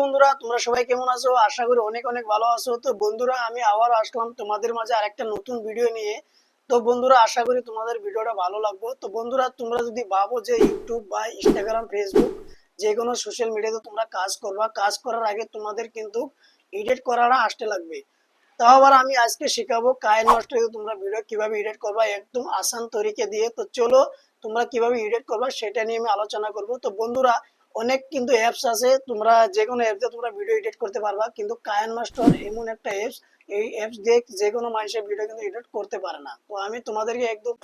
বন্ধুরা, তোমরা সবাই কেমন আছো? আশা করি অনেক অনেক ভালো আছো। তো বন্ধুরা, আমি আবার আসলাম তোমাদের মাঝে আরেকটা নতুন ভিডিও নিয়ে। তো বন্ধুরা, আশা করি তোমাদের ভিডিওটা ভালো লাগবে। তো বন্ধুরা, তোমরা যদি ভাবো যে ইউটিউব বা ইনস্টাগ্রাম ফেসবুক যে কোনো সোশ্যাল মিডিয়াতে তোমরা কাজ করবা, কাজ করার আগে তোমাদের কিন্তু এডিট করাটা আসতে লাগবে। তাও আবার আমি আজকে শেখাবো কায়েন মাস্টারে তোমরা ভিডিও কীভাবে এডিট করবা, একদম আসান তরিকে দিয়ে। তো চলো, তোমরা কীভাবে এডিট করবা, সেটা নিয়ে আমি আলোচনা করব। তো বন্ধুরা অনেক কিন্তু অ্যাপস আছে, তোমরা যে কোনো অ্যাপসে তোমরা ভিডিও এডিট করতে পারবা, কিন্তু কায়ান মাস্টার এমন একটা অ্যাপস এই অ্যাপস দিয়ে যে কোনো মানুষের ভিডিও কিন্তু এডিট করতে পারে না। তো আমি তোমাদেরকে একদম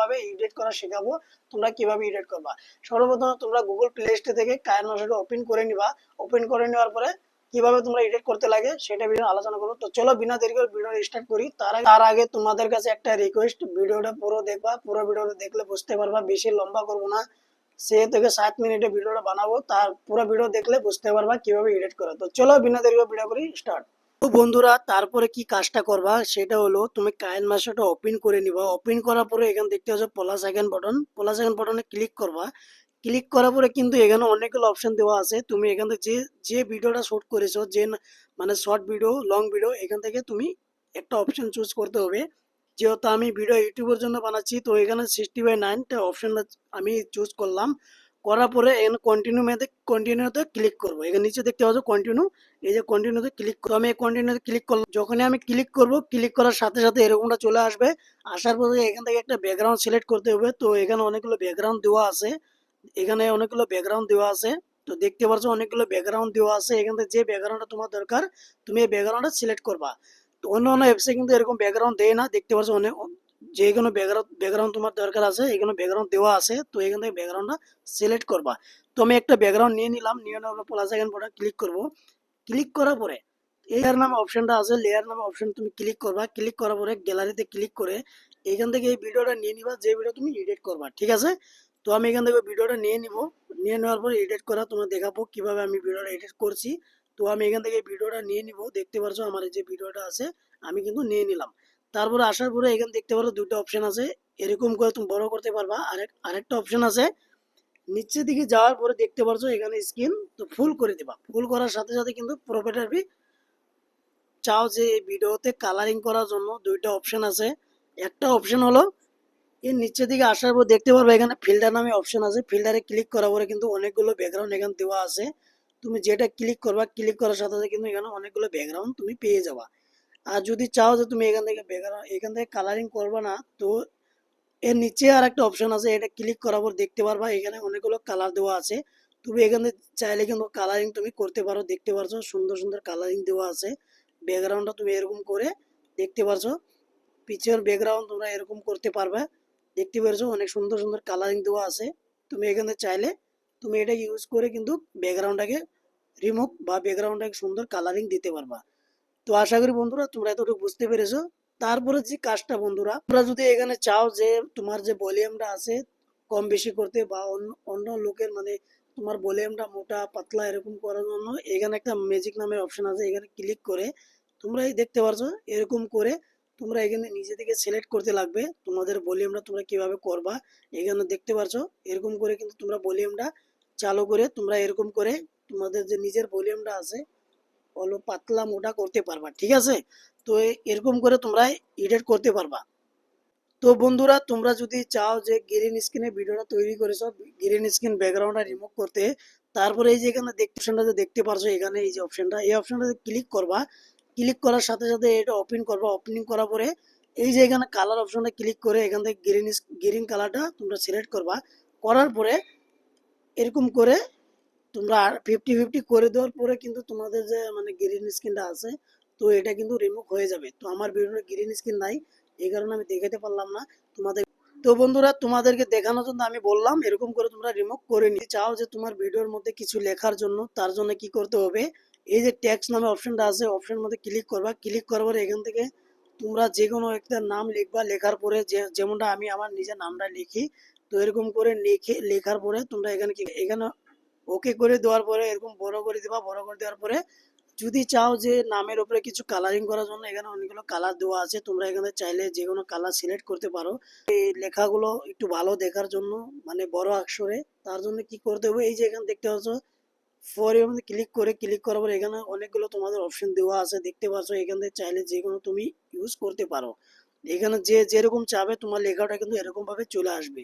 ভাবে এডিট করা শেখাবো, তোমরা কীভাবে এডিট করবা। সর্বপ্রথম তোমরা গুগল প্লে স্টোর থেকে কায়ান মাস্টারকে ওপেন করে নিবা। ওপেন করে নেওয়ার পরে কীভাবে তোমরা এডিট করতে লাগে, সেটা ভিডিও আলোচনা করব। তো চলো বিনা দেরি করে ভিডিও স্টার্ট করি। তার আগে তার আগে তোমাদের কাছে একটা রিকোয়েস্ট ভিডিওটা পুরো দেখবা, পুরো ভিডিওটা দেখলে বুঝতে পারবা, বেশি লম্বা করব না। সে থেকে সাত মিনিটে ভিডিওটা বানাবো, তার পুরো ভিডিও দেখলে বুঝতে পারবা কীভাবে এডিট করে। তো চলো বিনা দেরি ভিডিও করি স্টার্ট তো বন্ধুরা, তারপরে কি কাজটা করবা, সেটা হলো তুমি কায়েন মাসটা ওপেন করে নিবা। ওপেন করার পরে এখানে দেখতে পাচ্ছ plus icon button plus icon বাটনে ক্লিক করবা। ক্লিক করার পরে কিন্তু এখানে অনেকগুলো অপশন দেওয়া আছে। তুমি এখান থেকে যে যে ভিডিওটা শুট করেছ, যে মানে শর্ট ভিডিও লং ভিডিও এখান থেকে তুমি একটা অপশন চুজ করতে হবে। যেহেতু আমি ভিডিও ইউটিউবের জন্য বানাচ্ছি, তো এখানে সিক্সটি বাই নাইনটা অপশন আমি চুজ করলাম। করার পরে এখানে কন্টিনিউ মেতে কন্টিনিউতে ক্লিক করব। এখানে নিচে দেখতে পাচ্ছ কন্টিনিউ এই যে কন্টিনিউতে ক্লিক করব। আমি কন্টিনিউতে ক্লিক করলাম। যখনই আমি ক্লিক করব ক্লিক করার সাথে সাথে এরকমটা চলে আসবে। আসার পরে এখান থেকে একটা ব্যাকগ্রাউন্ড সিলেক্ট করতে হবে। তো এখানে অনেকগুলো ব্যাকগ্রাউন্ড দেওয়া আছে। এখানে অনেকগুলো ব্যাকগ্রাউন্ড দেওয়া আছে। তো দেখতে পাচ্ছ অনেকগুলো ব্যাকগ্রাউন্ড দেওয়া আছে। এখান থেকে যে ব্যাকগ্রাউন্ডটা তোমার দরকার, তুমি এই ব্যাকগ্রাউন্ডটা সিলেক্ট করবা। অন্য অন্য অ্যাপসে কিন্তু এরকম ব্যাকগ্রাউন্ড দেয় না, দেখতে পাচ্ছ অনেক যে কোনো ব্যাকগ্রাউন্ড ব্যাকগ্রাউন্ড তোমার দরকার আছে এখানে ব্যাকগ্রাউন্ড দেওয়া আছে, তো এখান থেকে ব্যাকগ্রাউন্ডটা সিলেক্ট করবা। তো আমি একটা ব্যাকগ্রাউন্ড নিয়ে নিলাম, নিয়ে নেওয়ার পর প্লাস আইকন বাটন ক্লিক করব। ক্লিক করার পরে লেয়ার নামে অপশনটা আছে লেয়ার নামে অপশন তুমি ক্লিক করবা। ক্লিক করার পরে গ্যালারিতে ক্লিক করে এখান থেকে এই ভিডিওটা নিয়ে নিবা, যে ভিডিও তুমি এডিট করবা, ঠিক আছে? তো আমি এখান থেকে ভিডিওটা নিয়ে নিব। নিয়ে নেওয়ার পর এডিট করা, তোমার দেখাবো কীভাবে আমি ভিডিওটা এডিট করছি। তো আমি এখান থেকে ভিডিওটা নিয়ে নিব, দেখতে পারছ আমার যে ভিডিওটা আছে, আমি কিন্তু নিয়ে নিলাম। তারপরে আসার পরে এখানে দেখতে পারো দুটো অপশন আছে, এরকম করে তুমি বড় করতে পারবা। আরেক, আরেকটা অপশন আছে, নিচের দিকে যাওয়ার পরে দেখতে পারছ এখানে স্ক্রিন তো ফুল করে দিবা। ফুল করার সাথে সাথে কিন্তু প্রোপাইটারবি চাও যে এই ভিডিওতে কালারিং করার জন্য দুইটা অপশন আছে। একটা অপশন হলো এর নিচের দিকে আসার পর দেখতে পারবে এখানে ফিল্টার নামে অপশন আছে। ফিল্টারে ক্লিক করার পরে কিন্তু অনেকগুলো ব্যাকগ্রাউন্ড এখানে দেওয়া আছে। তুমি যেটা ক্লিক করবা ক্লিক করার সাথে সাথে কিন্তু এখানে অনেকগুলো ব্যাকগ্রাউন্ড তুমি পেয়ে যাবা। আর যদি চাও যে তুমি এখান থেকে ব্যাকগ্রাউন্ড এখান থেকে কালারিং করবা না, তো এর নিচে আর একটা অপশন আছে, এটা ক্লিক করার পর দেখতে পারবা, এখানে অনেকগুলো কালার দেওয়া আছে। তুমি এখানে চাইলে কিন্তু কালারিং তুমি করতে পারো, দেখতে পারছ সুন্দর সুন্দর কালারিং দেওয়া আছে। ব্যাকগ্রাউন্ডটা তুমি এরকম করে দেখতে পারছ। পিছের ব্যাকগ্রাউন্ড তোমরা এরকম করতে পারবে। দেখতে পারছ অনেক সুন্দর সুন্দর কালারিং দেওয়া আছে। তুমি এখানে চাইলে তুমি এটা ইউজ করে কিন্তু ব্যাকগ্রাউন্ডটাকে রিমুভ বা ব্যাকগ্রাউন্ডটাকে সুন্দর কালারিং দিতে পারবা। তো আশা করি বন্ধুরা তোমরা এতটুকু বুঝতে পেরেছ। তারপরে যে কাজটা বন্ধুরা, তোমরা যদি এখানে চাও যে তোমার যে ভলিউমটা আছে কম বেশি করতে বা অন্য অন্য লোকের মানে তোমার ভলিউমটা মোটা, পাতলা এরকম করার জন্য এখানে একটা ম্যাজিক নামের অপশন আছে, এখানে ক্লিক করে তোমরা দেখতে পারছ, এরকম করে তোমরা এখানে নিজে থেকে সিলেক্ট করতে লাগবে তোমাদের ভলিউমটা তোমরা কীভাবে করবা, এখানে দেখতে পারছ, এরকম করে কিন্তু তোমরা ভলিউমটা চালু করে তোমরা এরকম করে তোমাদের যে নিজের ভলিউমটা আছে, অল্প পাতলা মোটা করতে পারবা, ঠিক আছে? তো এরকম করে তোমরা এডিট করতে পারবা। তো বন্ধুরা, তোমরা যদি চাও যে গ্রিন স্ক্রিনে ভিডিওটা তৈরি করেছ গ্রিন স্ক্রিন ব্যাকগ্রাউন্ডটা রিমুভ করতে, তারপরে এই যে এখানে অপশনটা দেখতে পারছ, এখানে এই যে অপশনটা এই অপশনটাতে ক্লিক করবা। ক্লিক করার সাথে সাথে এটা ওপেন করবা। ওপেনিং করার পরে এই যে এখানে কালার অপশনটা ক্লিক করে এখান থেকে গ্রিন গ্রিন কালারটা তোমরা সিলেক্ট করবা। করার পরে এরকম করে তোমরা ফিফটি ফিফটি করে দেওয়ার পরে কিন্তু তোমাদের যে মানে গ্রিন স্ক্রিনটা আছে, তো এটা কিন্তু রিমুভ হয়ে যাবে। তো আমার ভিডিওতে গ্রিন স্ক্রিন নাই, এই কারণে আমি দেখাতে পারলাম না তোমাদের। তো বন্ধুরা, তোমাদেরকে দেখানোর জন্য আমি বললাম, এরকম করে তোমরা রিমুভ করে নিতে চাও যে তোমার ভিডিওর মধ্যে কিছু লেখার জন্য, তার জন্য কি করতে হবে? এই যে ট্যাক্স নামে অপশনটা আছে অপশনের মধ্যে ক্লিক করবা। ক্লিক করবার এখান থেকে তোমরা যে কোনো একটা নাম লিখবা, লেখার পরে যেমনটা আমি আমার নিজের নামটা লিখি, তো এরকম করে লিখে, লেখার পরে তোমরা এখানে এখানে ওকে করে দেওয়ার পরে, এরকম বড় করে দিবা, বড় করে দেওয়ার পরে যদি চাও যে নামের উপরে কিছু কালারিং করার জন্য, এখানে অনেকগুলো কালার দেওয়া আছে, তোমরা এখানে চাইলে যে কোনো কালার সিলেক্ট করতে পারো। এই লেখাগুলো একটু ভালো দেখার জন্য মানে বড় অক্ষরে, তার জন্য কি করতে হবে, এই যে এখানে দেখতে পাচ্ছ ফর ক্লিক করে ক্লিক করার এখানে অনেকগুলো তোমাদের অপশন দেওয়া আছে। দেখতে পাচ্ছ, এখান থেকে চাইলে যে কোনো তুমি ইউজ করতে পারো। এখানে যে যেরকম চাবে, তোমার লেখাটা কিন্তু এরকম ভাবে চলে আসবে।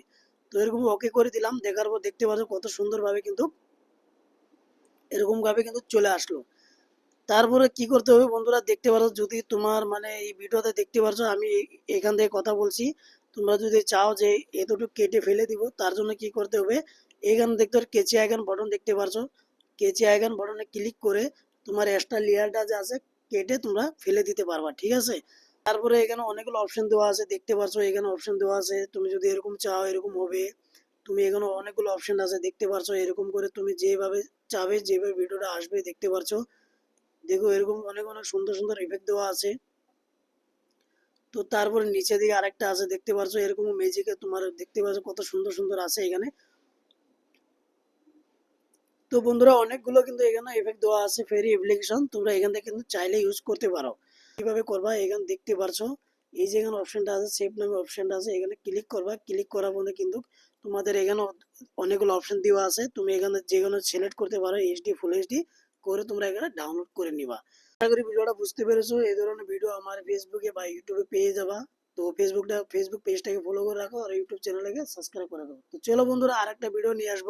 তো এরকম ওকে করে দিলাম। দেখার পর দেখতে পাচ্ছ, কত সুন্দরভাবে কিন্তু এরকম ভাবে কিন্তু চলে আসলো। তারপরে কি করতে হবে বন্ধুরা, দেখতে পারো, যদি তোমার মানে এই ভিডিওতে দেখতে পারছ, আমি এখান থেকে কথা বলছি। তোমরা যদি চাও যে এতটুকু কেটে ফেলে দিব, তার জন্য কি করতে হবে, এখানে দেখতে কেচি আইকন বটন দেখতে পারছ। কেচি আইকন বটনে ক্লিক করে তোমার এক্সট্রা লেয়ারটা যে আছে, কেটে তোমরা ফেলে দিতে পারবা, ঠিক আছে? তারপরে এখানে অনেকগুলো অপশন দেওয়া আছে, দেখতে পারছ এখানে অপশন দেওয়া আছে, তুমি যদি এরকম চাও, এরকম হবে। তুমি এখানে অনেকগুলো অপশন আছে, দেখতে পারছ এরকম করে তুমি যেভাবে চাবে, যেভাবে ভিডিওটা আসবে, দেখতে পারছ। দেখো এরকম অনেক অনেক সুন্দর সুন্দর ইফেক্ট দেওয়া আছে। তো তারপরে নিচে দিকে আরেকটা আছে, দেখতে পারছ এরকম ম্যাজিকে তোমার দেখতে পাচ্ছ কত সুন্দর সুন্দর আছে এখানে। তো বন্ধুরা, অনেকগুলো কিন্তু এখানে এফেক্ট দেওয়া আছে ফেরি অ্যাপ্লিকেশন তোমরা এখান থেকে কিন্তু চাইলে ইউজ করতে পারো। কীভাবে করবা এখানে দেখতে পারছ? এই যে এখানে অপশনটা আছে সেভ নামে অপশনটা আছে। এখানে ক্লিক করবা। ক্লিক করার পরে কিন্তু তোমাদের এখানে অনেকগুলো অপশন দেওয়া আছে। তুমি এখানে যে কোনো সিলেক্ট করতে পারো এইচডি ফুল এইচডি করে তোমরা এখানে ডাউনলোড করে নিবা। আশা করি ভিডিওটা বুঝতে পেরেছ। এই ধরনের ভিডিও আমার ফেসবুকে বা ইউটিউবে পেয়ে যাবা। তো ফেসবুকটা ফেসবুক পেজটাকে ফলো করে রাখো আর ইউটিউব চ্যানেলটাকে সাবস্ক্রাইব করে রাখো। তো চলো বন্ধুরা, আরেকটা ভিডিও নিয়ে আসব।